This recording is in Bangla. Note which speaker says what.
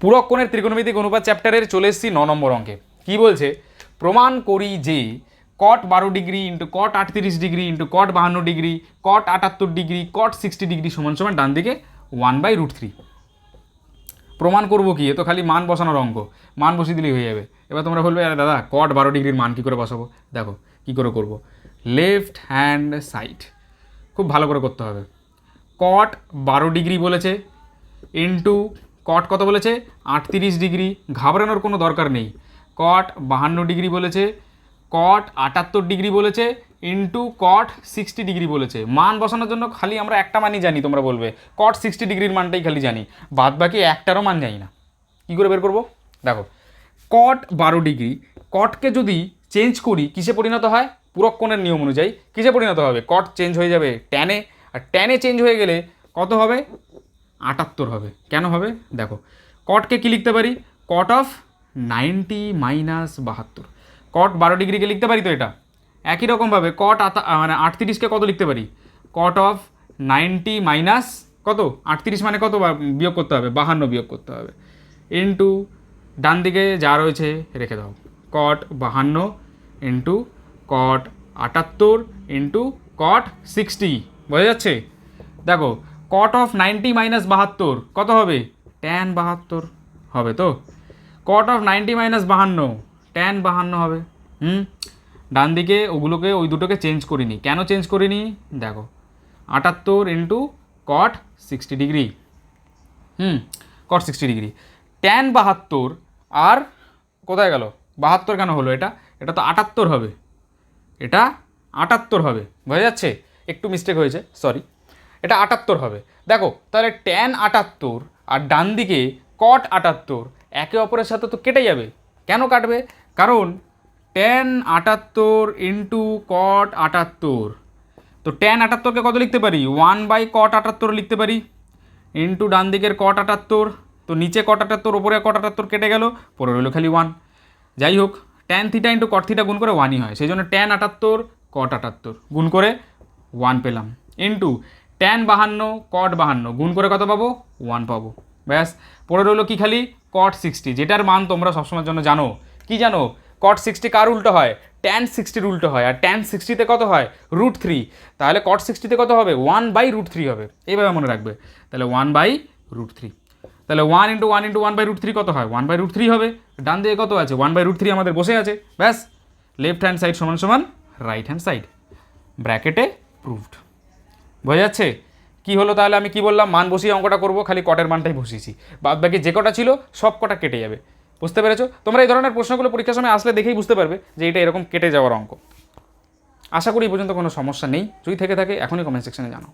Speaker 1: পূরক কোণের ত্রিকোণমিতিক অনুপাত চ্যাপ্টারের চলে এসেছি ন নম্বর অঙ্কে। কি বলছে? প্রমাণ করি যে কট বারো ডিগ্রি ইন্টু কট আটত্রিশ ডিগ্রি ইন্টু কট বাহান্ন ডিগ্রি কট আটাত্তর ডিগ্রি কট সিক্সটি ডিগ্রি সমান সমান ডান দিকে ওয়ান বাই রুট থ্রি প্রমাণ করব কি? এ তো খালি মান বসানোর অঙ্ক। মান বসিয়ে দিলেই হয়ে যাবে। এবার তোমরা বলবে, আরে দাদা কট বারো ডিগ্রির মান কী করে বসাবো? দেখো, কী করে করব? লেফট হ্যান্ড সাইড খুব ভালো করে করতে হবে। কট বারো ডিগ্রি বলেছে ইন্টু কট কত বলেছে? আটত্রিশ ডিগ্রি। ঘাবড়ানোর কোনো দরকার নেই। কট বাহান্ন ডিগ্রি বলেছে। কট আটাত্তর ডিগ্রি বলেছে। ইন্টু কট সিক্সটি ডিগ্রি বলেছে। মান বসানোর জন্য খালি আমরা একটা মানই জানি, তোমরা বলবে। কট সিক্সটি ডিগ্রির মানটাই খালি জানি। বাদ বাকি একটারও মান জানি না। কী করে বের করব? দেখো, কট বারো ডিগ্রি। কটকে যদি চেঞ্জ করি, কিসে পরিণত হয়? পূরক কোণের নিয়ম অনুযায়ী কিসে পরিণত হবে? কট চেঞ্জ হয়ে যাবে ট্যানে আর ট্যানে চেঞ্জ হয়ে গেলে কত হবে? আটাত্তর হবে। কেন হবে? দেখো কটকে কি লিখতে পারি? কট অফ নাইনটি মাইনাস বাহাত্তর। কট বারো ডিগ্রিকে লিখতে পারি তো এটা? একই রকমভাবে কট আতা মানে আটত্রিশকে কত লিখতে পারি? কট অফ নাইনটি মাইনাস কত? আটত্রিশ মানে কত বিয়োগ করতে হবে? বাহান্ন বিয়োগ করতে হবে। ইন্টু ডান দিকে যা রয়েছে, রেখে দাও। কট বাহান্ন ইন্টু কট আটাত্তর ইন্টু কট সিক্সটি বোঝা যাচ্ছে? দেখো কট অফ নাইনটি মাইনাস বাহাত্তর, কত হবে? ট্যান বাহাত্তর হবে তো? কট অফ নাইনটি মাইনাস বাহান্ন ট্যান বাহান্ন হবে। হুম? ডান দিকে ওগুলোকে, ওই দুটোকে চেঞ্জ করিনি। কেন চেঞ্জ করিনি? দেখো, আটাত্তর ইন্টু কট সিক্সটি ডিগ্রি হুম? কট সিক্সটি ডিগ্রি ট্যান বাহাত্তর, আর কোথায় গেল? বাহাত্তর কেন হলো এটা? এটা তো আটাত্তর হবে। এটা আটাত্তর হবে। বোঝা যাচ্ছে? একটু মিস্টেক হয়েছে সরি এটা আটাত্তর হবে। দেখো, তাহলে ট্যান আটাত্তর আর ডান দিকে কট আটাত্তর, একে অপরের সাথে তো কেটে যাবে। কেন কাটবে? কারণ ট্যান আটাত্তর ইন্টু কট আটাত্তর, তো ট্যান আটাত্তরকে কত লিখতে পারি? ওয়ান বাই কট আটাত্তর লিখতে পারি। ইন্টু ডান দিকের কট আটাত্তর, তো নিচে কট আটাত্তর ওপরে কট আটাত্তর কেটে গেল, পরে রইল খালি ওয়ান যাই হোক tan theta into cot theta গুণ করে ওয়ানই হয়, সেই জন্য ট্যান আটাত্তর কট আটাত্তর, গুণ করে ওয়ান পেলাম। ইন্টু ট্যান বাহান্ন কট বাহান্ন। গুণ করে কত পাবো? ওয়ান পাবো। ব্যাস পরে রইল কি খালি? কট সিক্সটি যেটার মান তোমরা সবসময়ের জন্য জানো। কি জানো? কট সিক্সটি কার উল্টো হয়? ট্যান সিক্সটির উল্টো হয়। আর ট্যান সিক্সটিতে কত হয়? রুট থ্রি তাহলে কট সিক্সটিতে কত হবে? ওয়ান বাই রুট থ্রি হবে। এইভাবে মনে রাখবে। তাহলে ওয়ান বাই রুট থ্রি তাহলে one into one into one by root three কত হয়? ওয়ান বাই রুট থ্রি হবে। ডান দিকে কত আছে? ওয়ান বাই রুট থ্রি আমাদের বসে আছে। ব্যাস লেফট হ্যান্ড সাইড সমান সমান রাইট হ্যান্ড সাইড ব্র্যাকেটে প্রুভড বোঝা যাচ্ছে? কি হলো তাহলে? আমি কি বললাম? মান বসিয়ে অঙ্কটা করব, খালি কটের মানটাই বসিয়েছি। বাদ বাকি যে কটা ছিল, সব কটা কেটে যাবে। বুঝতে পেরেছ? তোমরা এই ধরনের প্রশ্নগুলো পরীক্ষার সময় আসলে দেখেই বুঝতে পারবে যে এটা এরকম কেটে যাওয়ার অঙ্ক। আশা করি এই পর্যন্ত কোনো সমস্যা নেই। যদি থেকে থাকে, এখনই কমেন্ট সেকশনে জানাও।